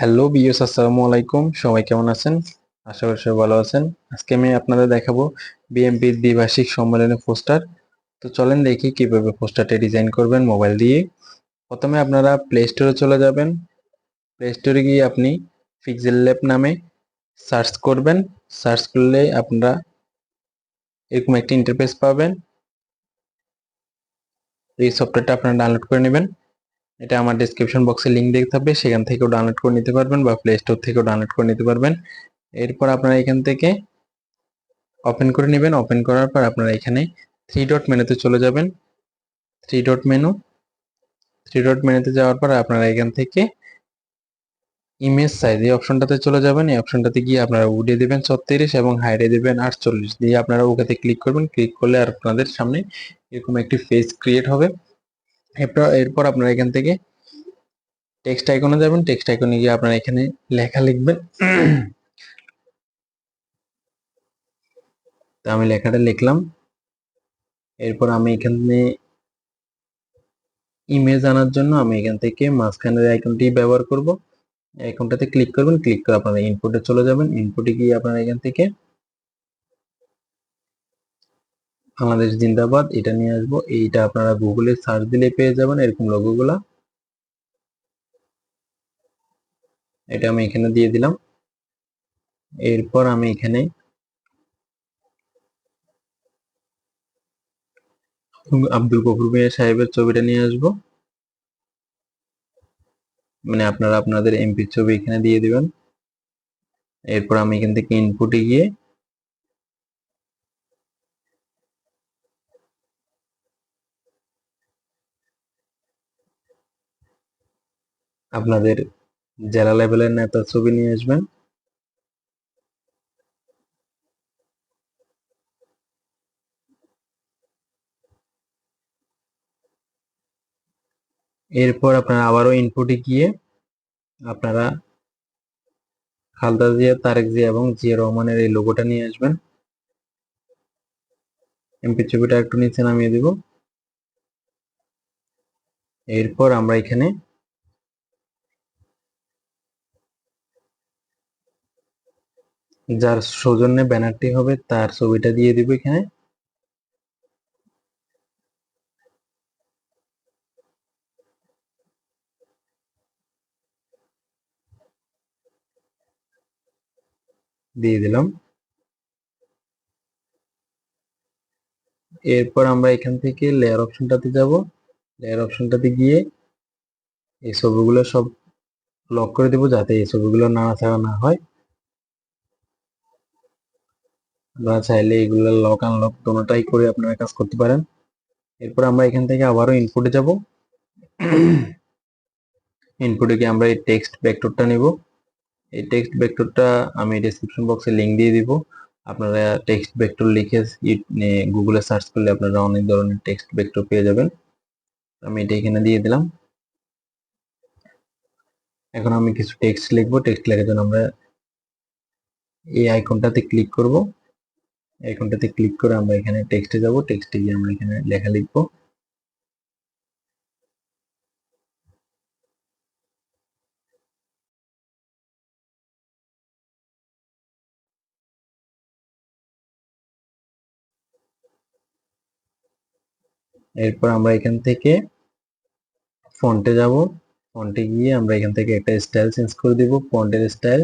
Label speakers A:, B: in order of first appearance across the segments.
A: Hello বিয়স আসসালামু আলাইকুম। সবাই কেমন আছেন? আশা করি সবাই ভালো আছেন। আজকে আমি আপনাদের দেখাবো বিএমপির দ্বিভাষিক সম্মেলনের পোস্টার। তো চলেন দেখি কীভাবে পোস্টারটা ডিজাইন করবেন মোবাইল দিয়ে। প্রথমে আপনারা প্লে স্টোরে চলে যাবেন। প্লে স্টোরে গিয়ে আপনি পিক্সেল ল্যাব নামে সার্চ করবেন। সার্চ করলে আপনারা এরকম একটি ইন্টারফেস পাবেন। এই সফটওয়্যারটা আপনারা ডাউনলোড করে নেবেন। এটা আমার ডিসক্রিপশন বক্সে লিঙ্ক দেখতে হবে। সেখান থেকেও ডাউনলোড করে নিতে পারবেন বা প্লে স্টোর থেকেও ডাউনলোড করে নিতে পারবেন। এরপর আপনারা এখান থেকে ওপেন করে নেবেন। ওপেন করার পর আপনারা এখানে থ্রি ডট মেনুতে চলে যাবেন। Three dot menu three dot মেনুতে যাওয়ার পর আপনারা এখান থেকে ইমেজ সাইজ এই অপশনটাতে চলে যাবেন। এই অপশনটাতে গিয়ে আপনারা উডে দেবেন ছত্রিশ এবং হাইডে দেবেন আটচল্লিশ। দিয়ে আপনারা ওকেতে ক্লিক করবেন। ক্লিক করলে আপনাদের সামনে এরকম একটি ফেস ক্রিয়েট হবে। এরপর আপনারা এখান থেকে টেক্সট আইকনে যাবেন। টেক্সট আইকনে গিয়ে আপনারা এখানে লেখা লিখবেন। তো আমি লেখাটা লিখলাম। এরপর আমি এখানে ইমেজ আনার জন্য আমি এখান থেকে মাঝখানের আইকনটি ব্যবহার করব। আইকনটাতে ক্লিক করবেন। ক্লিক করে আপনারা ইনপুটে চলে যাবেন। ইনপুটে গিয়ে আপনারা এখান থেকে বাংলাদেশ জিন্দাবাদ, এটা নিয়ে আসব। এইটা আপনারা গুগলে সার্চ দিলে পেয়ে যাবেন এরকম লোগোগুলা এটা আমি এখানে দিয়ে দিলাম। এরপর আমি এখানে আব্দুল গফুর মিয়া সাহেবের ছবিটা নিয়ে আসব। মানে আপনারা আপনাদের এমপির ছবি এখানে দিয়ে দিবেন। এরপর আমি এখান থেকে ইনপুটে গিয়ে আপনাদের জেলা লেভেলের নেতার ছবি নিয়ে আসবেন। এরপর আপনারা আবারও ইনপুটে গিয়ে আপনারা খালদা জিয়া, তারেক জিয়া এবং জিয়া রহমানের এই লোগোটা নিয়ে আসবেন। এমপি ছবিটা একটু নিচে নামিয়ে দিব। এরপর আমরা এখানে যার সৌজন্যে ব্যানারটি হবে, তার ছবিটা দিয়ে দিব এখানে। দিয়ে দিলাম। এরপর আমরা এখান থেকে লেয়ার অপশনটাতে যাব। লেয়ার অপশনটাতে গিয়ে এই ছবিগুলো সব লক করে দেব যাতে এই ছবিগুলো নাড়াচাড়া না হয়। আপনারা চাইলে এগুলো লক আনলক দুটোটাই করে আপনারা কাজ করতে পারেন। এরপর আমরা এখান থেকে আবারও ইনপুটে যাব। ইনপুটে গিয়ে আমরা এই টেক্সট ভেক্টরটা নিব। এই টেক্সট ভেক্টরটা আমি ডেসক্রিপশন বক্সে লিংক দিয়ে দিব। আপনারা টেক্সট ভেক্টর লিখে গুগলে সার্চ করলে আপনারা অনেক ধরনের টেক্সট ভেক্টর পেয়ে যাবেন। আমি এটা এখানে দিয়ে দিলাম। এখন আমি কিছু টেক্সট লিখব। টেক্সট লেখার জন্য আমরা এই আইকনটাতে ক্লিক করব। আইকনটাতে ক্লিক করে আমরা এখানে টেক্সটে যাব। টেক্সটে গিয়ে আমরা এখানে লেখা লিখব। এরপর আমরা এখান থেকে ফন্টে যাব। ফন্টে গিয়ে আমরা এখান থেকে একটা স্টাইল চেঞ্জ করে দিব। ফন্টের স্টাইল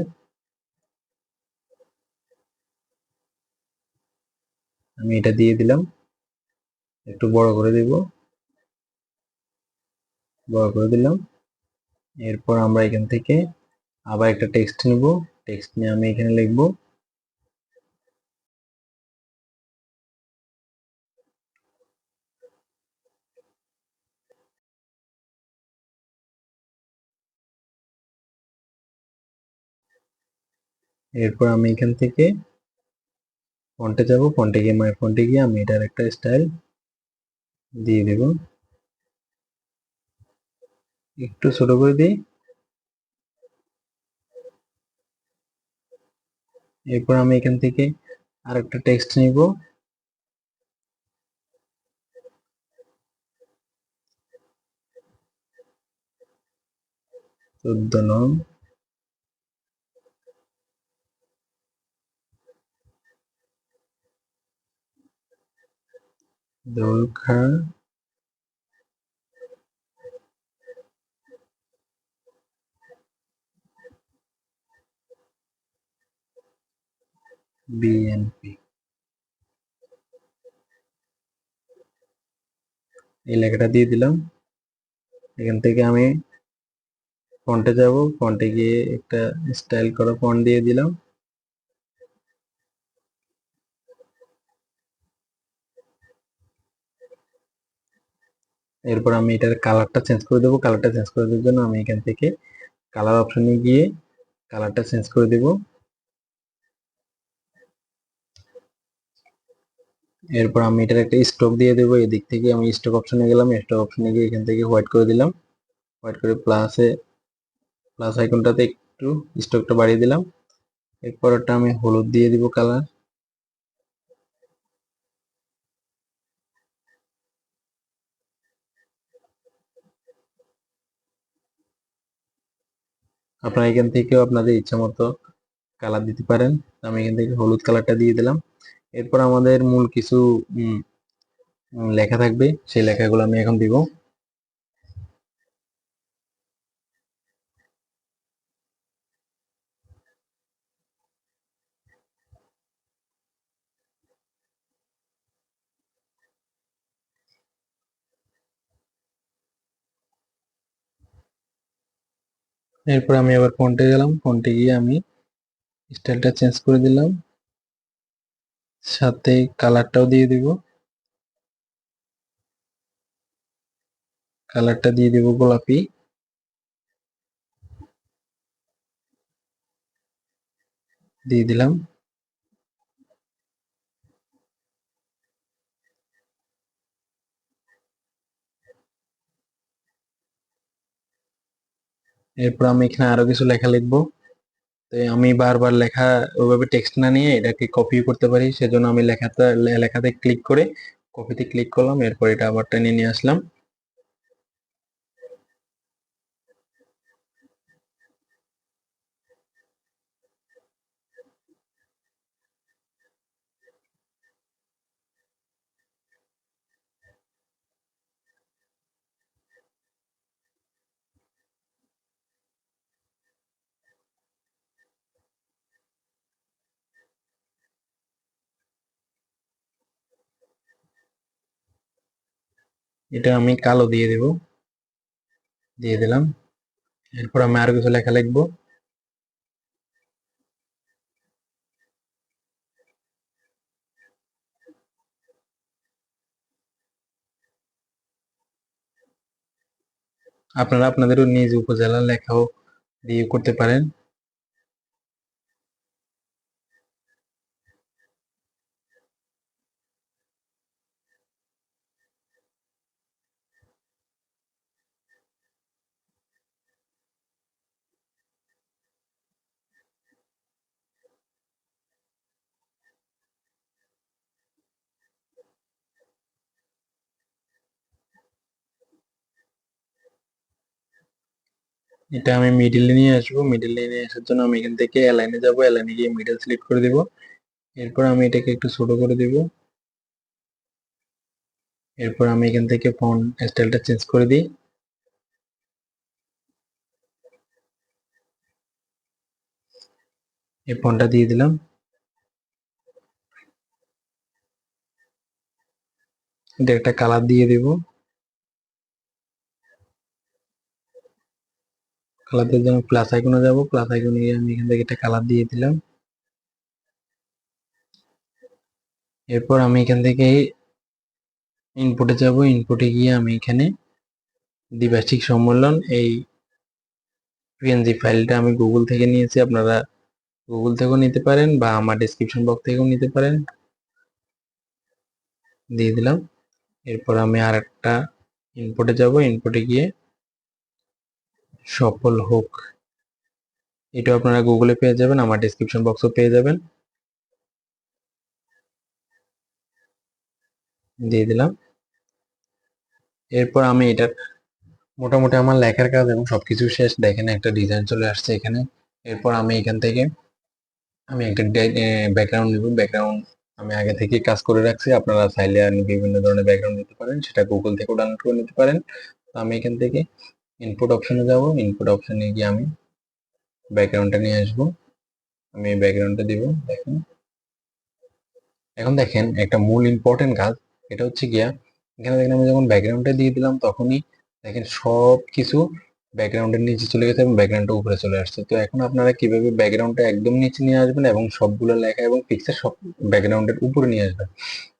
A: আমি এটা দিয়ে দিলাম। একটু বড় করে দিব। বড় করে দিলাম। এরপর আমরা এখান থেকে আবার একটা টেক্সট নিব। টেক্সট নিয়ে আমি এখানে লিখব। এরপর আমি এখান থেকে ফন্টে যাব, ফন্টে গিয়ে মাই ফন্টে গিয়ে আমি এটার একটা স্টাইল দিয়ে দেব। একটু ছোট করে দিই। এরপর আমি এখান থেকে আরেকটা টেক্সট নিব। চোদ্দ নং। দোলখা বিএনপি এই লেখাটা দিয়ে দিলাম। এখান থেকে আমি ফন্টে যাব। ফন্টে গিয়ে একটা স্টাইল করা ফন্ট দিয়ে দিলাম। এরপর আমি এটার কালারটা চেঞ্জ করে দেবো। কালারটা চেঞ্জ করে দেওয়ার জন্য আমি এখান থেকে কালার অপশনে গিয়ে কালারটা চেঞ্জ করে দেব। এরপর আমি এটার একটা স্টক দিয়ে দেবো। এদিক থেকে আমি স্টক অপশনে গেলাম। স্টক অপশনে গিয়ে এখান থেকে হোয়াইট করে দিলাম। হোয়াইট করে প্লাসে প্লাস আইকনটাতে একটু স্টকটা বাড়িয়ে দিলাম। এরপরটা আমি হলুদ দিয়ে দিব কালার আপনারা এখান থেকেও আপনাদের ইচ্ছা মতো কালার দিতে পারেন। আমি এখান থেকে হলুদ কালারটা দিয়ে দিলাম। এরপর আমাদের মূল কিছু লেখা থাকবে। সেই লেখাগুলো আমি এখন দিব। এরপর আমি আবার ফোনটে গেলাম ফোনটে গিয়ে আমি স্টাইলটা চেঞ্জ করে দিলাম। সাথে কালারটাও দিয়ে দিব। কালারটা দিয়ে দিব গোলাপি। দিয়ে দিলাম। এরপর আমি এখানে আরও কিছু লেখা লিখব। তো আমি বারবার লেখা ওইভাবে টেক্সট না নিয়ে এটাকে কপি করতে পারি, সেজন্য আমি লেখাতে লেখাতে ক্লিক করে কপিতে ক্লিক করলাম, এরপর এটা আবার টেনে নিয়ে আসলাম। এটা আমি কালো দিয়ে দেব। দিয়ে দিলাম। এরপর আমি আরও কিছু লেখা লিখব। আপনারা আপনাদের নিজ উপজেলার লেখাও দিয়ে করতে পারেন। এটা আমি মিডিলে নিয়ে আসব। মিডিলে নিয়ে আসার জন্য আমি এখান থেকে অ্যালাইনে যাব। অ্যালাইনে গিয়ে মিডল সিলেক্ট করে দিব। এরপর আমি এটাকে একটু ছোট করে দিব। এরপর আমি এখান থেকে ফোন স্টাইলটা চেঞ্জ করে দিই। এই ফোনটা দিয়ে দিলাম। এটা একটা কালার দিয়ে দিব। কালার দেওয়ার জন্য প্লাস আইকনে যাব প্লাস আইকনে গিয়ে আমি এখান থেকে একটা কালার দিয়ে দিলাম। এরপর আমি এখান থেকে ইনপুটে যাব ইনপুটে গিয়ে আমি এখানে দ্বিবার্ষিক সম্মেলন, এই পিএনজি ফাইলটা আমি গুগল থেকে নিয়েছি, আপনারা গুগল থেকেও নিতে পারেন বা আমার ডিসক্রিপশন বক্স থেকেও নিতে পারেন। দিয়ে দিলাম। এরপর আমি আর একটা ইনপুটে যাব ইনপুটে গিয়ে সফল হোক। এটা আপনারা গুগলে পেয়ে যাবেন, আমার ডিসক্রিপশন বক্সও পেয়ে যাবেন। দিয়ে দিলাম। এরপর আমি এটা মোটামুটি আমার লেখার কাজ এবং সবকিছু শেষ। দেখেন একটা ডিজাইন চলে আসছে এখানে। এরপর আমি এখান থেকে আমি একটা ব্যাকগ্রাউন্ড নিব। ব্যাকগ্রাউন্ড আমি আগে থেকে কাজ করে রাখছি। আপনারা চাইলে বিভিন্ন ধরনের ব্যাকগ্রাউন্ড নিতে পারেন। সেটা গুগল থেকেও ডাউনলোড করে নিতে পারেন। আমি এখান থেকে ইনপুট অপশনে যাব ইনপুট অপশনে গিয়ে আমি ব্যাকগ্রাউন্ডটা নিয়ে আসব। আমি এই ব্যাকগ্রাউন্ডটা দিব, দেখেন। এখন দেখেন, একটা মূল ইম্পর্টেন্ট কাজ, এটা হচ্ছে গিয়া, এখানে দেখেন আমি যখন ব্যাকগ্রাউন্ডটা দিয়ে দিলাম, তখনই দেখেন সব কিছু ব্যাকগ্রাউন্ডের নিচে চলে গেছে এবং ব্যাকগ্রাউন্ডটা উপরে চলে আসছে। তো এখন আপনারা কীভাবে ব্যাকগ্রাউন্ডটা একদম নিচে নিয়ে আসবেন এবং সবগুলো লেখা এবং পিকচার সব ব্যাকগ্রাউন্ডের উপরে নিয়ে আসবেন?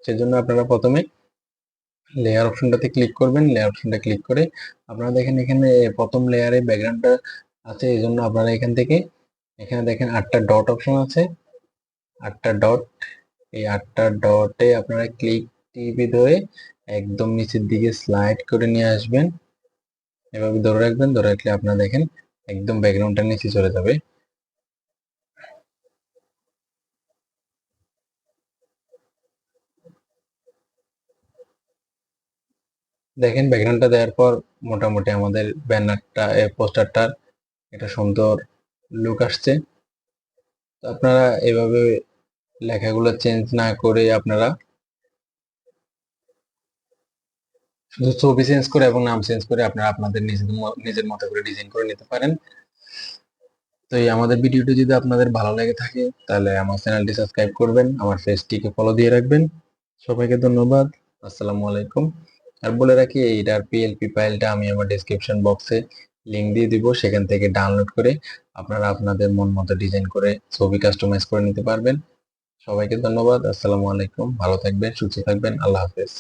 A: সেজন্য আপনারা প্রথমে লেয়ার অপশনটাতে ক্লিক করবেন লেয়ার অপশনটা ক্লিক করে আপনারা দেখেন এখানে প্রথম লেয়ারে ব্যাকগ্রাউন্ডটা আছে, এই জন্য আপনারা এখান থেকে, এখানে দেখেন আটটা ডট অপশন আছে। আটটা ডট এই আটটা ডটে আপনারা ক্লিক টিপে ধরে একদম নিচের দিকে স্লাইড করে নিয়ে আসবেন। এভাবে ধরে রাখবেন, ধরে রাখলে আপনারা দেখেন একদম ব্যাকগ্রাউন্ডটা নিচে চলে যাবে। দেখেন ব্যাকগ্রাউন্ডটা দেওয়ার পর মোটামুটি আমাদের ব্যানারটা পোস্টারটার একটা সুন্দর লুক আসছে। আপনারা এভাবে লেখাগুলো চেঞ্জ না করে আপনারা শুধু ছবি চেঞ্জ করে এবং নাম চেঞ্জ করে আপনারা আপনাদের নিজেদের নিজের মতো করে ডিজাইন করে নিতে পারেন। তো এই আমাদের ভিডিওটি যদি আপনাদের ভালো লেগে থাকে, তাহলে আমার চ্যানেলটি সাবস্ক্রাইব করবেন, আমার পেজটিকে ফলো দিয়ে রাখবেন। সবাইকে ধন্যবাদ, আসসালামু আলাইকুম। আর বলে রাখি, এইটার পিএলপি ফাইলটা আমি আমার ডেসক্রিপশন বক্সে লিংক দিয়ে দিব, সেখান থেকে ডাউনলোড করে আপনারা আপনাদের মন মতো ডিজাইন করে ছবি কাস্টমাইজ করে নিতে পারবেন। সবাইকে ধন্যবাদ, আসসালামু আলাইকুম, ভালো থাকবেন, সুস্থ থাকবেন, আল্লাহ হাফেজ।